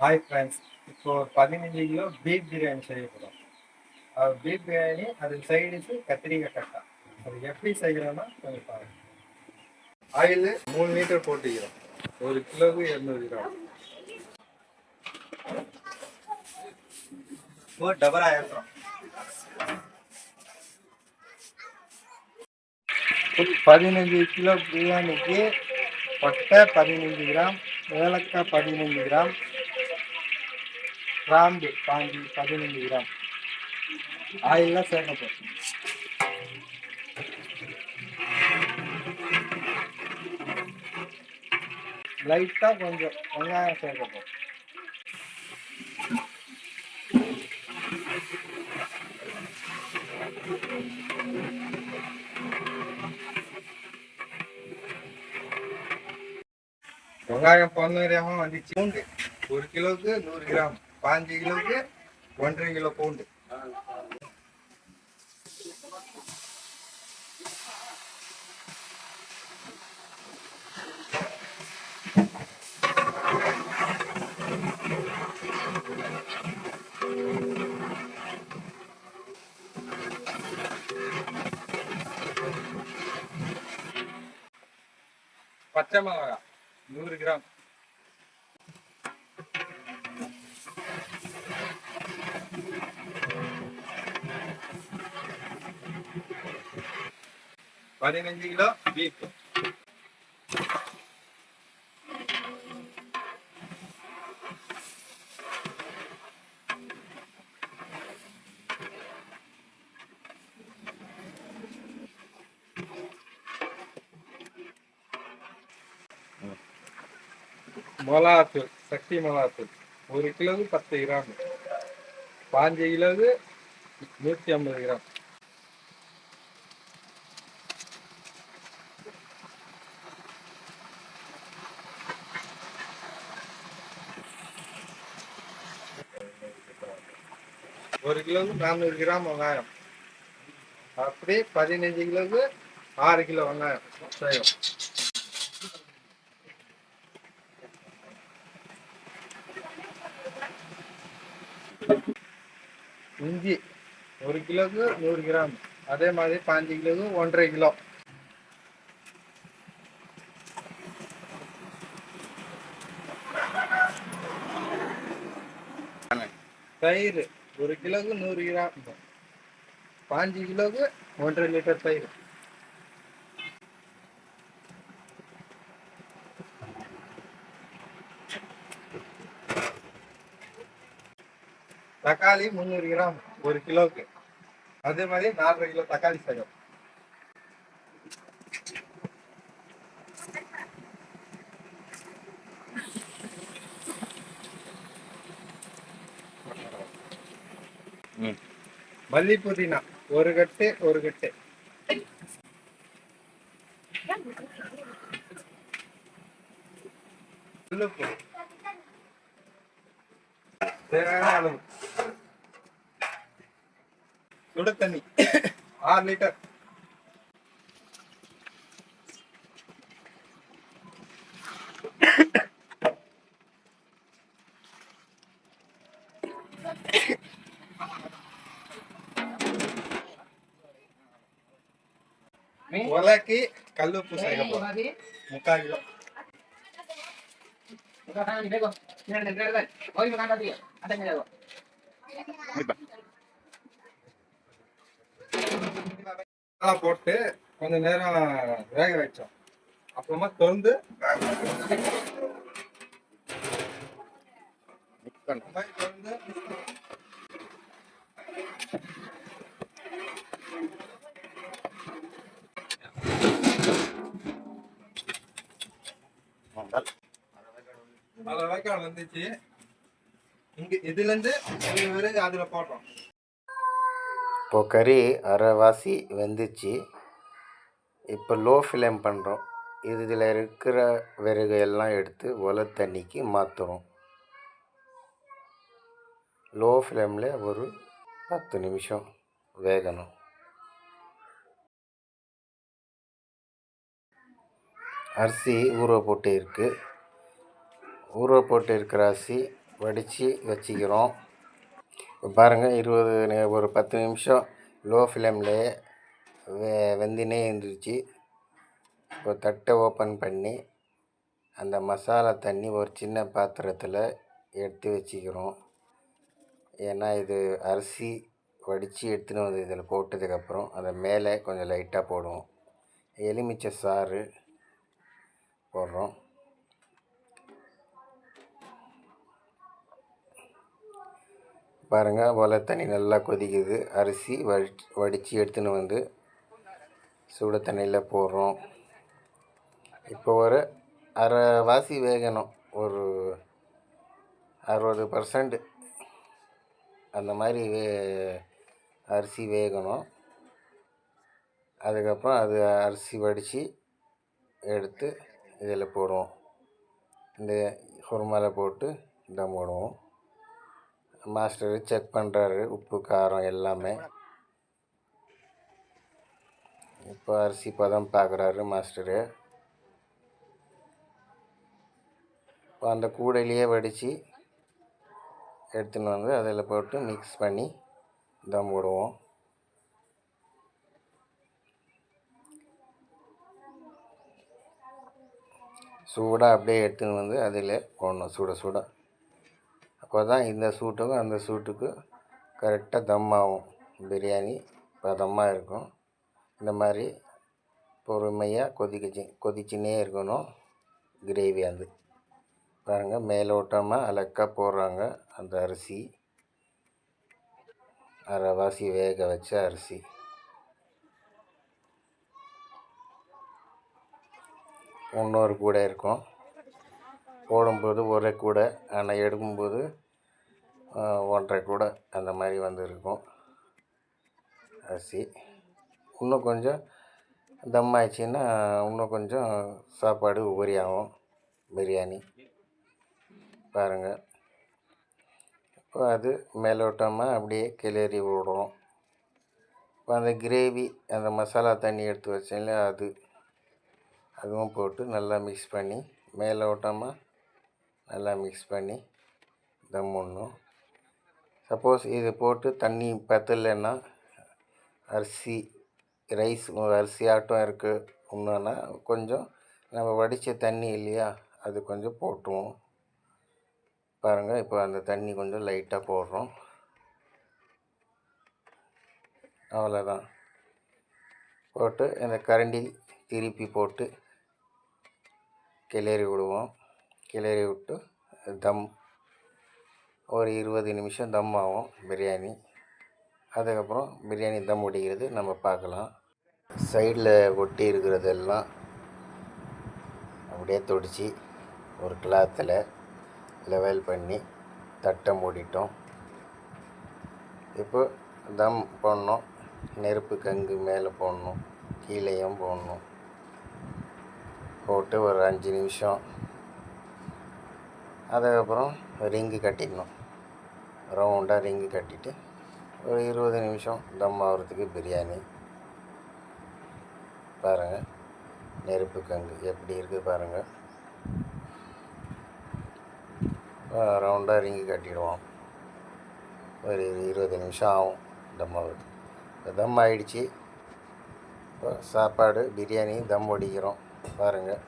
Hi friends இப்போ பதினஞ்சு kilo beef biryani செய்ய போகிறோம் பீஃப் பிரியாணி அது சைடுக்கு கத்திரிக்காய் கட்டா. அது எப்படி செய்கிறோன்னா கொஞ்சம் பாருங்க. ஆயில் மூணு லிட்டர் போட்டுக்கிறோம். ஒரு கிலோவுக்கு இரநூறு கிராம். இப்போ டபரா ஏற்றுறோம் பதினஞ்சு கிலோ பிரியாணிக்கு பட்டை பதினஞ்சு கிராம் ஏலக்காய் பதினஞ்சு கிராம் கிராம்பு பாஞ்சு பதினைந்து கிராம். ஆயிலாம் சேர்க்கப்போம் லைட்டாக கொஞ்சம் வெங்காயம் சேர்க்கப்போம் வெங்காயம் பொன்னரியாமல் வந்துச்சு. பூண்டு ஒரு கிலோவுக்கு நூறு கிராம். பாஞ்சு கிலோவுக்கு ஒன்றரை கிலோ பூண்டு பச்சை மிளகா நூறு கிராம் பதினஞ்சு கிலோ பீஃப் மிளகாத்தூள் சக்தி மிளகாத்தூள் ஒரு கிலோவுக்கு பத்து கிராம். பாஞ்சு கிலோவுக்கு நூற்றி ஐம்பது கிராம். ஒரு கிலோவுக்கு நானூறு கிராம் வெங்காயம். அப்படியே பதினஞ்சு கிலோவுக்கு ஆறு கிலோ வெங்காயம் செய்வோம் இஞ்சி ஒரு கிலோவுக்கு நூறு கிராம். அதே மாதிரி பாஞ்சு கிலோவுக்கு ஒன்றரை கிலோ. தயிர் ஒரு கிலோவுக்கு நூறு கிராம். பாஞ்சு கிலோவுக்கு ஒன்றரை லிட்டர் தயிர். தக்காளி முந்நூறு கிராம் ஒரு கிலோவுக்கு. அதே மாதிரி நாலரை கிலோ தக்காளி செய்யும் மல்லி புதினா. ஒரு கட்டு ஒரு கட்டு. தேவையான அளவு. சுட தண்ணி. ஆறு லிட்டர் ஒலக்கி கல்லுப்பு சேர்க்கப்போம் முக்கால் கிலோ போட்டு கொஞ்ச நேரம் வேக வச்சோம் அப்புறமா திறந்து திறந்து அரை வந்துச்சு. இங்க இதுல இருந்து அதுல போடுறோம். இப்போ கறி அரைவாசி வெந்துச்சு. இப்போ லோ ஃப்ளேம் பண்ணுறோம் இதில் இருக்கிற விறகு எல்லாம் எடுத்து ஒல தண்ணிக்கு மாற்றுறோம் லோ ஃப்ளேமில் ஒரு பத்து நிமிஷம் வேகணும். அரிசி ஊற போட்டு இருக்குது ஊற போட்டு இருக்கிற அரிசி வடித்து வச்சுக்கிறோம். இப்போ பாருங்கள் இருபது ஒரு பத்து நிமிஷம் லோ ஃப்ளேம்லேயே வெ வெந்தினே இருந்துச்சு. இப்போ தட்டை ஓப்பன் பண்ணி அந்த மசாலா தண்ணி ஒரு சின்ன பாத்திரத்தில் எடுத்து வச்சுக்கிறோம். ஏன்னா இது அரிசி வடித்து எடுத்துன்னு வந்து இதில் போட்டதுக்கப்புறம் அதை மேலே கொஞ்சம் லைட்டாக போடுவோம். எலுமிச்சை சாறு போடுறோம். பாருங்கள் போல் தண்ணி நல்லா கொதிக்குது. அரிசி வடி வடித்து எடுத்துன்னு வந்து சுடு தண்ணியில் போடுறோம். இப்போ ஒரு அரை வாசி வேகணும். ஒரு அறுபது பர்சன்ட் அந்த மாதிரி வே அரிசி வேகணும். அதுக்கப்புறம் அது அரிசி வடித்து எடுத்து இதில் போடுவோம். இந்த குருமாவில் போட்டு தம் போடுவோம். மாஸ்டர் செக் பண்ணுறாரு உப்பு காரம் எல்லாமே. இப்போ அரிசி பதம் பார்க்குறாரு மாஸ்டரு இப்போ அந்த கூடையிலேயே வடித்து எடுத்துன்னு வந்து அதில் போட்டு மிக்ஸ் பண்ணி தம் போடுவோம். சூடாக அப்படியே எடுத்துன்னு வந்து அதில் போடணும் சுட சுட. அப்போ தான் இந்த சூட்டுக்கும் அந்த சூட்டுக்கும் கரெக்டாக தம் ஆகும். பிரியாணி பதமாக இருக்கும். இந்த மாதிரி பொறுமையாக கொதிக்கச்சு கொதிச்சுனே இருக்கணும் கிரேவி அந்த பாருங்கள் மேலோட்டமாக அலக்காக போடுறாங்க அந்த அரிசி. அரைவாசி வேக வச்ச அரிசி. இன்னொரு கூட இருக்கும். போடும்போது ஒரே கூடை ஆனால் எடுக்கும்போது ஒன்றரை கூடை அந்த மாதிரி வந்து இருக்கும் அரிசி. இன்னும் கொஞ்சம் தம் ஆயிடுச்சின்னா இன்னும் கொஞ்சம் சாப்பாடு உபரி ஆகும் பிரியாணி. பாருங்கள் இப்போ அது மேலோட்டமாக அப்படியே கிளறி விடுறோம். இப்போ அந்த கிரேவி அந்த மசாலா தண்ணி எடுத்து வச்சேன்ல அது. அதுவும் போட்டு நல்லா மிக்ஸ் பண்ணி மேலோட்டமாக நல்லா மிக்ஸ் பண்ணி தம் பண்ணணும் சப்போஸ் இது போட்டு தண்ணி பற்றலைன்னா அரிசி ரைஸ் அரிசி ஆட்டம் இருக்குது இன்னொன்னா கொஞ்சம் நம்ம வடித்த தண்ணி இல்லையா அது கொஞ்சம் போட்டுவோம் பாருங்கள் இப்போ அந்த தண்ணி கொஞ்சம் லைட்டாக போடுறோம். அவ்வளோதான் போட்டு இந்த கரண்டி திருப்பி போட்டு கிளறி விடுவோம். கிளறி விட்டு தம் ஒரு இருபது நிமிஷம் தம் ஆகும் பிரியாணி. அதுக்கப்புறம் பிரியாணி தம் ஒடிக்கிறது நம்ம பார்க்கலாம். சைடில் ஒட்டி இருக்கிறதெல்லாம் அப்படியே தொடிச்சு ஒரு கிளாத்தில் லெவல் பண்ணி தட்டை மூடிட்டோம். இப்போ தம் போடணும் நெருப்பு கங்கு மேலே போடணும் கீழேயும் போடணும். போட்டு ஒரு அஞ்சு நிமிஷம் அதுக்கப்புறம் ரிங்கு கட்டிடணும் ரவுண்டாக ரிங்கு கட்டிட்டு ஒரு இருபது நிமிஷம் தம் ஆகிறதுக்கு பிரியாணி. பாருங்கள் நெருப்பு கங்கு எப்படி இருக்குது பாருங்கள் ரவுண்டாக ரிங்கு கட்டிடுவோம். ஒரு இருபது நிமிஷம் ஆகும் தம் ஆகுது இப்போ தம் ஆகிடுச்சி இப்போ சாப்பாடு பிரியாணி தம் ஒடிக்கிறோம். பாருங்கள்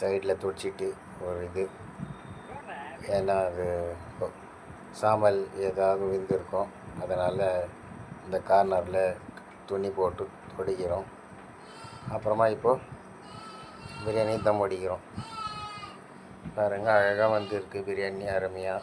சைடில் துடிச்சிட்டு ஒரு இது. ஏன்னா அது சாமல் ஏதாவது விழுந்திருக்கும். அதனால் இந்த கார்னரில் துணி போட்டு தொடிக்கிறோம் அப்புறமா இப்போது பிரியாணி தம் அடிக்கிறோம் பாருங்கள் அழகாக வந்துருக்கு பிரியாணி அருமையாக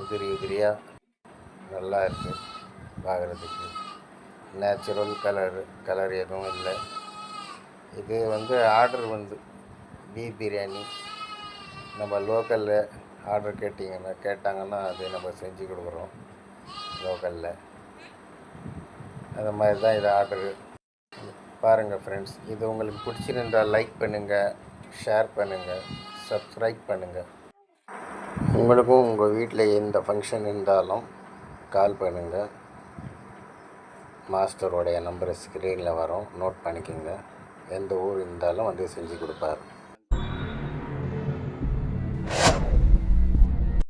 உதிரி உதிரியாக நல்லா இருக்குது பார்க்குறதுக்கு நேச்சுரல் கலர் கலர் எதுவும் இல்லை. இது வந்து ஆர்டர் வந்து பீஃப் பிரியாணி. நம்ம லோக்கலில் ஆர்டர் கேட்டிங்கன்னா கேட்டாங்கன்னா அதை நம்ம செஞ்சு கொடுக்குறோம் லோக்கலில். அந்த மாதிரி தான் இது ஆர்டரு பாருங்கள் ஃப்ரெண்ட்ஸ் இது உங்களுக்கு பிடிச்சிருந்தால் லைக் பண்ணுங்கள் ஷேர் பண்ணுங்கள் சப்ஸ்கிரைப் பண்ணுங்கள் உங்களுக்கும் உங்கள் வீட்டில் எந்த ஃபங்க்ஷன் இருந்தாலும் கால் பண்ணுங்கள் மாஸ்டரோடைய நம்பர் ஸ்க்ரீனில் வரும் நோட் பண்ணிக்கோங்க. எந்த ஊர் இருந்தாலும் வந்து செஞ்சு கொடுப்பார்.